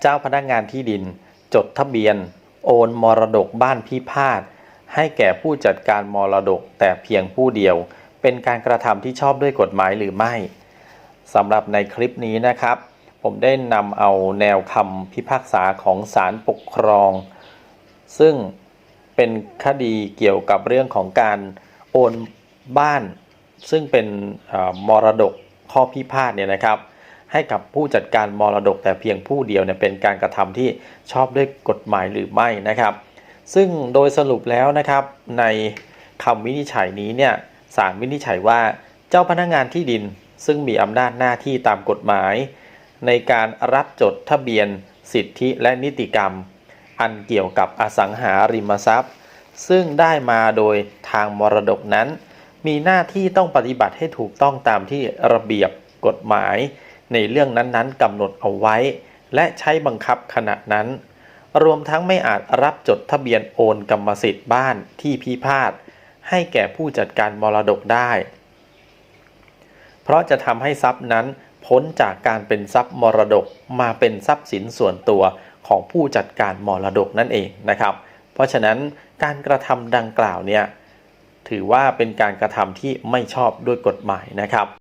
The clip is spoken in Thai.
เจ้าพนักงานที่ดิน จดทะเบียน โอนมรดกบ้านพิพาทให้แก่ผู้จัดการมรดกแต่เพียงผู้เดียว เป็นการกระทำที่ชอบด้วยกฎหมายหรือไม่สำหรับในคลิปนี้นะครับ ผมได้นำเอาแนวคำพิพากษาของศาลปกครอง ซึ่งเป็นคดีเกี่ยวกับเรื่องของการโอนบ้าน ซึ่งเป็นมรดกข้อพิพาทเนี่ยนะครับ ให้กับผู้จัดการมรดกแต่เพียงผู้เดียวเนี่ยเป็นการกระทำที่ชอบด้วยกฎหมายหรือไม่นะครับ ซึ่งโดยสรุปแล้วนะครับ ในคำวินิจฉัยนี้เนี่ยศาลวินิจฉัยว่าเจ้าพนักงานที่ดินซึ่งมีอำนาจหน้าที่ตามกฎหมาย ในการรับจดทะเบียน สิทธิและนิติกรรม อันเกี่ยวกับอสังหาริมทรัพย์ ซึ่งได้มาโดยทางมรดกนั้น มีหน้าที่ต้องปฏิบัติให้ถูกต้องตามที่ระเบียบกฎหมาย ในเรื่องนั้นๆกำหนดเอาไว้ และใช้บังคับขณะนั้น รวมทั้งไม่อาจรับจดทะเบียนโอนกรรมสิทธิ์บ้านที่พิพาทให้แก่ผู้จัดการมรดกได้ เพราะจะทำให้ทรัพย์นั้นพ้นจากการเป็นทรัพย์มรดกมาเป็นทรัพย์สินส่วนตัวของผู้จัดการมรดกนั่นเองนะครับ เพราะฉะนั้นการกระทำดังกล่าวเนี่ยถือว่าเป็นการกระทำที่ไม่ชอบด้วยกฎหมายนะครับ